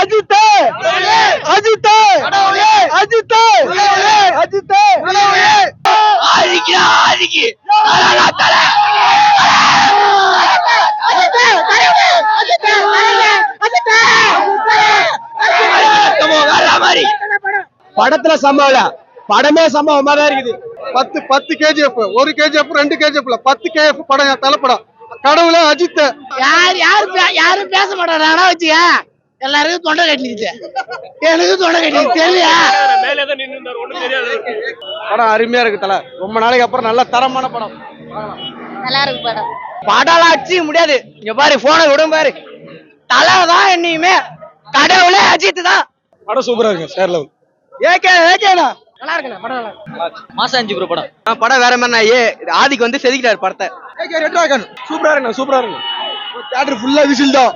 அஜித் அஜித் அஜித் அஜித் படத்துல சம்பவம் படமே சம்பவமா தான் இருக்குது. பத்து பத்து கேஜிஎஃப் ஒரு கேஜிஎஃப் ரெண்டு கேஜிஎஃப்ல பத்து கேஎஃப் படம் தலைப்படம். கடவுளே அஜித் யார் யாரு பே- யாரும் பேச மாட்டாங்க. வச்சுக்க. எல்லாருக்கும் தொண்டை கட்டிடுச்சு எனக்கு தொண்டை கட்டிடுச்சு தெரியலையா? படம் அருமையா இருக்கு தல. ரொம்ப நாளைக்கு அப்புறம் நல்ல தரமான படம். நல்லா இருக்கு படம். படம்லாம் அடிச்சு முடியாது. இங்க பாரு போனை விடும் பாரு. தலை தான் என்னையுமே. கடவுளே அஜித் தான். படம் சூப்பரா இருக்கு சேர் லெவல் ஏகே ஏகேண்ணா. நல்லா இருக்குண்ணா படம் நல்லா இருக்கு. மாசம் அஞ்சு ப்ரோ படம். படம் வேற மாதிரி ஏ ஆதிக்கு வந்து செதுக்கிட்டாரு படத்தை. சூப்பரா இருக்கு சூப்பரா இருக்கு தியேட்டர் ஃபுல்லா விசில் தான்.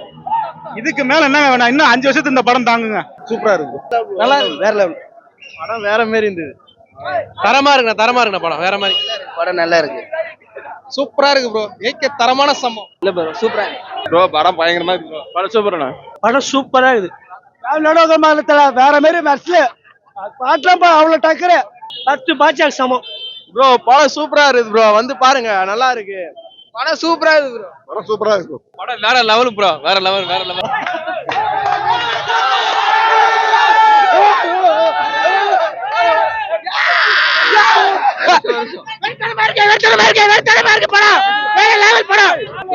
இதுக்கு மேல என்ன வேணாம்? இன்னும் அஞ்சு வருஷத்துக்கு இந்த படம் தாங்குங்க. சூப்பரா இருக்கு. நல்லா வேற லெவல் படம் வேற மாதிரி இருந்தது. தரமா இருக்குண்ணா தரமா இருக்குண்ணா படம் வேற மாதிரி. படம் நல்லா இருக்கு. சூப்பரா இருக்கு ப்ரோ ஏகே தரமான சம்பவம். இல்ல ப்ரோ சூப்பரா ப்ரோ படம் பயங்கரமா இருக்கு படம் சூப்பர்ண்ணா? படம் சூப்பரா இருக்குது வேற மாதிரி பாட்டுலாம் அவ்வளவு டக்கரு பத்து பாய்ச்சாக்கு சமம். ப்ரோ படம் சூப்பரா இருக்கு ப்ரோ வந்து பாருங்க நல்லா இருக்கு. படம் சூப்பரா இருக்கு ப்ரோ படம் சூப்பரா இருக்கு படம் வேற லெவல் ப்ரோ வேற லெவல் வேற லெவல்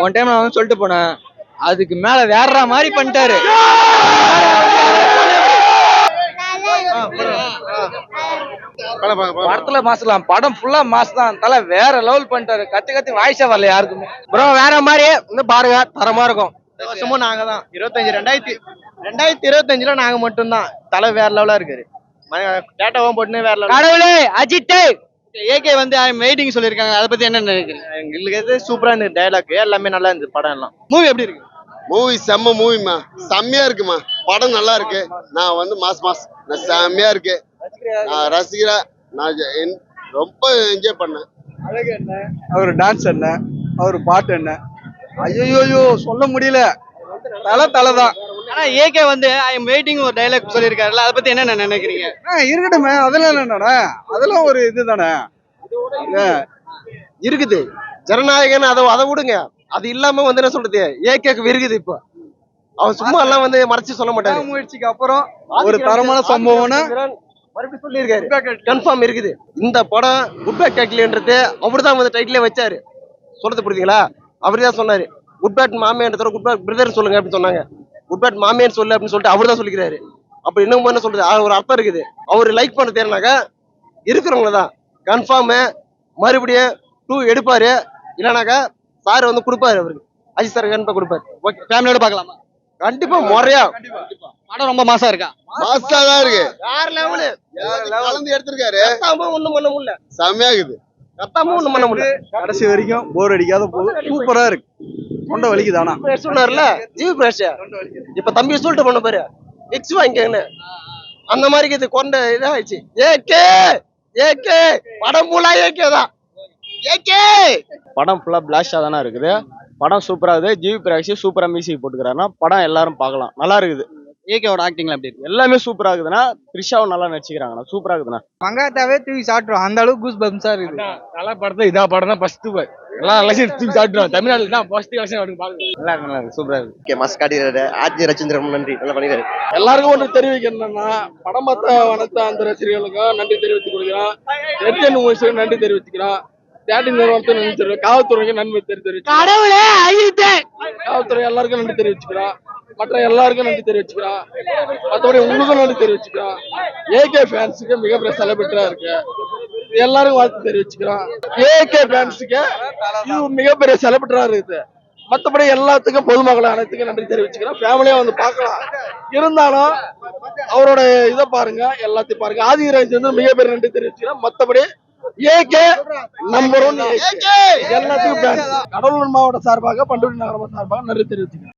ஒன் டைம் நான் வந்து சொல்லிட்டு போனேன். அதுக்கு மேல வேற மாதிரி பண்ணிட்டாரு. படத்துல மாசலாம் படம் ஃபுல்லா மாஸ் தான். தல வேற லெவல் பண்ணிட்டாரு கத்து கத்து வாய்ஸா வரல யாருக்குமே. ப்ரோ வேற மாதிரி வந்து பாருங்க தரமா இருக்கும். இந்த வருஷமும் நாங்க தான். இருபத்தஞ்சு ரெண்டாயிரத்தி ரெண்டாயிரத்தி இருபத்தஞ்சுல நாங்க மட்டும்தான். தலை வேற லெவலா இருக்காரு. டேட்டாவும் போட்டுனே வேற லெவல் கடவுளே அஜித் ஏகே வந்து வெயிட்டிங் சொல்லியிருக்காங்க. அதை பத்தி என்ன நினைக்கிறீங்க? எங்களுக்கு எது சூப்பரா இருந்தது டயலாக் எல்லாமே நல்லா இருந்தது படம் எல்லாம். மூவி எப்படி இருக்கு? மூவி செம்ம மூவிமா செம்மையா இருக்குமா. படம் நல்லா இருக்கு. நான் வந்து மாஸ் மாஸ் செம்மையா இருக்கு. நான் ரசிகரா நான் ரொம்ப என்ஜாய் பண்ணேன். அவர் டான்ஸ் என்ன? அவர் பாட்டு என்ன? ஐயோ சொல்ல முடியல. தலை தலை தான் ஆனா ஏகே வந்து ஐ எம் வெயிட்டிங் ஒரு டைலாக் சொல்லிருக்காருல்ல அதை பத்தி என்ன நினைக்கிறீங்க? இருக்கட்டுமே அதெல்லாம் என்னடா அதெல்லாம் ஒரு இதுதானே. இருக்குது. ஜனநாயகன் அதை அதை விடுங்க. அது இல்லாம வந்து என்ன சொல்றது? ஏகேக்கு விருகுது இப்போ. அவன் சும்மா எல்லாம் வந்து மறைச்சு சொல்ல மாட்டாரு. முயற்சிக்கு அப்புறம் ஒரு தரமான சம்பவம்னு மறுபடியும் சொல்லியிருக்காரு. கன்ஃபார்ம் இருக்குது. இந்த படம் குட் பேட் டைட்டில்ன்றது அவர்தான் வந்து டைட்டிலே வச்சாரு. சொல்றது புரியுதுங்களா? அவரு தான் சொன்னாரு. குட் பேட் மாமியார் குட் பேட் பிரதர் சொல்லுங்க அப்படின்னு சொன்னாங்க. குட் பேட் மாமியார் சொல்லு அப்படின்னு சொல்லிட்டு அவர் தான் சொல்லிக்கிறாரு. அப்ப இன்னும் என்ன சொல்றது ஒரு அர்த்தம் இருக்குது. அவர் லைக் பண்ண தேர்னாக்கா இருக்கிறவங்க தான். கன்ஃபார்ம் மறுபடியும் டூ எடுப்பாரு. இல்லைனாக்கா சார் வந்து கொடுப்பாரு அவருக்கு. அஜித் சார் கண்டிப்பா கொடுப்பாரு. ஓகே ஃபேமிலியோட பார்க்கலாமா? கண்டிப்பா முறையா. படம் ரொம்ப மாசா இருக்கா? மாஸ்டா தான் இருக்கு. வேற லெவலு கலந்து எடுத்திருக்காரு. கத்தாம ஒண்ணும் பண்ண முடியல. செம்மையா இருக்குது கத்தாம ஒண்ணும் பண்ண முடியல. கடைசி வரைக்கும் போர் அடிக்காத போது சூப்பரா இருக்கு. தொண்டை வலிக்குது ஆனா. சொன்னார்ல? ஜீவ் பிரேஷ் இப்ப தம்பி சொல்லிட்டு பண்ண பாரு எக்ஸ் வாங்கிக்கன்னு. அந்த மாதிரி இது கொண்ட இதாயிடுச்சு. ஏகே ஏகே படம் ஃபுல்லா ஏகே தான். ஏகே படம் ஃபுல்லாக பிளாஸ்டாக தானே இருக்குது. படம் சூப்பராக இருக்குது ஜிவி பிரகாஷ் சூப்பராக மியூசிக் போட்டுக்கிறாருன்னா படம் எல்லாரும் பார்க்கலாம். நல்லா இருக்குது. ஏகேவோட ஆக்டிங்ல எப்படி இருக்கு? எல்லாமே சூப்பராக இருக்குதுன்னா த்ரிஷாவும் நல்லா நடிச்சுக்கிறாங்கண்ணா. சூப்பராக இருக்குதுண்ணா. மங்காத்தாவே தூக்கி சாப்பிட்டுரும் அந்த அளவுக்கு கூஸ் பம்ஸா இருக்குது. நல்ல படத்தை இதா படம் தான் ஃபர்ஸ்ட் எல்லாம் எலெக்ஷன் தூக்கி சாப்பிட்டுருவோம் தமிழ்நாட்டுல தான் ஃபர்ஸ்ட் எலெக்ஷன் அப்படின்னு பாருங்க நல்லா இருக்கு நல்லா இருக்கு. சூப்பரா இருக்கு. ஓகே மஸ் காட்டிடுறாரு. ஆர்ஜி ரச்சந்திரன் நன்றி. நல்லா பண்ணிடுறாரு. எல்லாருக்கும் ஒன்று தெரிவிக்கணும்னா படம் பார்த்த அனைத்து அந்த ரசிகர்களுக்கும் நன்றி தெரிவித்துக் கொள்கிறோம் எத்தனை மூவிஸுக்கும் நன்றி தெரிவிச்சுக்கிறோம் தேட்டர் நிறுவனத்துக்கு நன்றி தெரிவிக்கிறோம் காவல்துறைக்கு நன்மை அஜித் காவல்துறை எல்லாருக்கும் நன்றி தெரிவிச்சுக்கிறோம் மற்ற எல்லாருக்கும் நன்றி தெரிவிச்சுக்கிறோம் மற்றபடி உங்களுக்கும் நன்றி தெரிவிச்சுக்கிறோம் ஏகே ஃபேன்ஸுக்கு மிகப்பெரிய செலிபிரிட்டா இருக்கு. எல்லாருக்கும் வாழ்த்து தெரிவிச்சுக்கிறோம் ஏகே ஃபேன்ஸுக்கு இது மிகப்பெரிய செலிபிரிட்டா இருக்குது. மற்றபடி எல்லாத்துக்கும் பொதுமக்கள் அனைத்துக்கும் நன்றி தெரிவிச்சுக்கிறோம் ஃபேமிலியா வந்து பார்க்கலாம். இருந்தாலும் அவரோட இதை பாருங்க எல்லாத்தையும் பாருங்க. ஆதி ராஜ் வந்து மிகப்பெரிய நன்றி தெரிவிச்சுக்கிறோம் மற்றபடி ஏகே நம்பர் ஒன் எல்லாத்துக்கும் கடலூர் மாவட்ட சார்பாக பண்டூரி நகரம் சார்பாக நன்றி தெரிவிச்சுக்கிறேன்